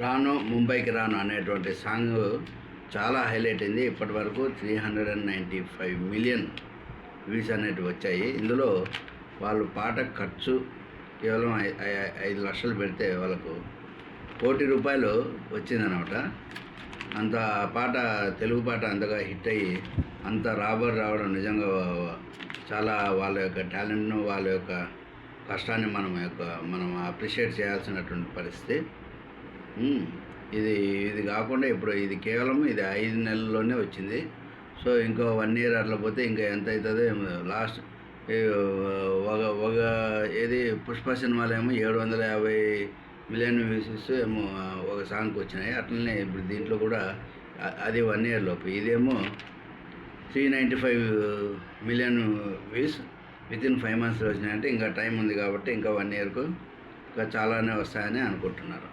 రాను ముంబైకి రాను అనేటువంటి సాంగ్ చాలా హైలైట్ అయింది. ఇప్పటి వరకు three hundred and ninety five million views అనేటివి వచ్చాయి. ఇందులో వాళ్ళు పాట ఖర్చు కేవలం ఐదు లక్షలు పెడితే వాళ్ళకు కోటి రూపాయలు వచ్చిందనమాట. అంత పాట తెలుగు పాట అంతగా హిట్ అయ్యి అంత రాబడి రావడం నిజంగా చాలా వాళ్ళ యొక్క టాలెంట్ను వాళ్ళ యొక్క కష్టాన్ని మనం యొక్క మనం అప్రిషియేట్ చేయాల్సినటువంటి పరిస్థితి. ఇది ఇది కాకుండా ఇప్పుడు ఇది కేవలం ఇది ఐదు నెలల్లోనే వచ్చింది. సో ఇంకో వన్ ఇయర్ అట్లా పోతే ఇంకా ఎంత అవుతుందో లాస్ట్ ఒక ఒక ఏది పుష్ప సినిమాలో ఏమో ఏడు వందల యాభై మిలియన్ వ్యూసెస్ ఏమో ఒక సాంగ్కి వచ్చినాయి. అట్లనే ఇప్పుడు దీంట్లో కూడా అది వన్ ఇయర్ లోపు. ఇదేమో three ninety five million views with in five మంత్స్లో వచ్చినాయంటే ఇంకా టైం ఉంది కాబట్టి ఇంకా వన్ ఇయర్కు ఇంకా చాలానే వస్తాయని అనుకుంటున్నారు.